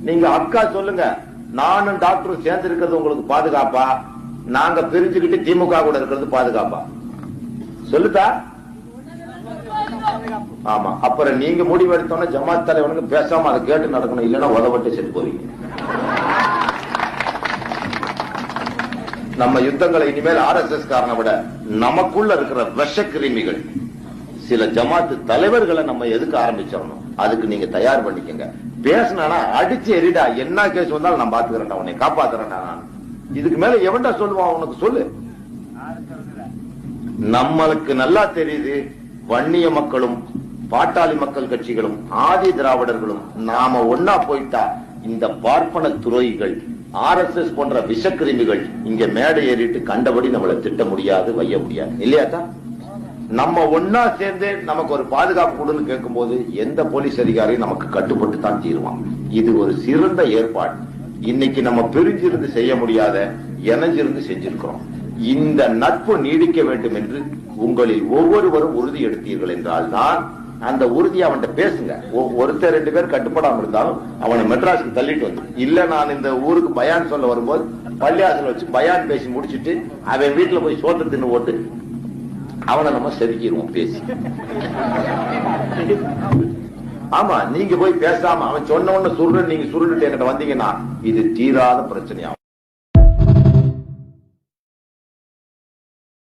நீங்க அக்கா சொல்லுங்க. நானும் டாக்டரும் சேர்ந்து இருக்கிறது உங்களுக்கு பாதுகாப்பா? நாங்க பிரிஞ்சுக்கிட்டு திமுக கூட இருக்கிறது பாதுகாப்பா? சொல்லுதா? ஆமா. அப்புறம் நீங்க முடிவு எடுத்தோன்னா ஜமாத் தலைவனுக்கு பேசாம அதை கேட்டு நடக்கணும். இல்லைன்னா உதவட்டு செத்து போவீங்க. நம்ம யுத்தங்களை இனிமேல் ஆர் எஸ் எஸ் காரனை விட நமக்குள்ள இருக்கிற விஷ கிருமிகள் சில ஜமாத்து தலைவர்களை நம்ம எதுக்கு ஆரம்பிச்சிடணும்? அதுக்கு நீங்க தயார் பண்ணிக்கங்க. பேசினா அடிச்சு எரிடா என்ன கேஸ் வந்தாலும் நான் பாத்துக்கிறேன்டா. உன்னை காப்பாத்துறேன்டா நான். இதுக்கு மேல எவன்டா சொல்லுவான் உனக்கு சொல்லு. நம்மளுக்கு நல்லா தெரியுது. வன்னிய மக்களும் பாட்டாளி மக்கள் கட்சிகளும் ஆதி திராவிடர்களும் நாம ஒன்னா போயிட்டா இந்த பார்ப்பன துறைகள் ஆர் எஸ் எஸ் போன்ற விஷக்கிருமிகள் இங்க மேடை ஏறிட்டு கண்டபடி நம்மளை திட்ட முடியாது வைய முடியாது. இல்லையாக்கா நம்ம ஒன்னா சேர்ந்து நமக்கு ஒரு பாதுகாப்பு கொடுன்னு கேட்கும்போது எந்த போலீஸ் அதிகாரியும் நமக்கு கட்டுப்பட்டு தான் தீருவான் இது ஒரு சிறந்த ஏற்பாடு. இன்னைக்கு நம்ம பிரிஞ்சிருந்து செய்ய முடியாத இணைஞ்சிருந்து செஞ்சிருக்கிறோம். இந்த நட்பு நீடிக்க வேண்டும் என்று உங்களில் ஒவ்வொருவரும் உறுதி எடுத்தீர்கள் என்றால் தான் அந்த உறுதி அவன்கிட்ட பேசுங்க. ஒ- ஒருத்தர் ரெண்டு பேர் கட்டுப்படாம இருந்தாலும் அவனை மெட்ராஸுக்கு தள்ளிட்டு வந்து. இல்ல நான் இந்த ஊருக்கு பயான் சொல்ல வரும்போது பள்ளியாசல வச்சு பயான் பேசி முடிச்சிட்டு அவன் வீட்டுல போய் சோத்த தின்னு ஓட்டு. அவனை நம்ம செதுக்கிடுவோம் பேசி. ஆமா நீங்க போய் பேசாம அவன் சொன்ன உடனே சுருள் நீங்க சுருள்ட்டு என்கிட்ட வந்தீங்கன்னா இது தீராத பிரச்சனையாகும்.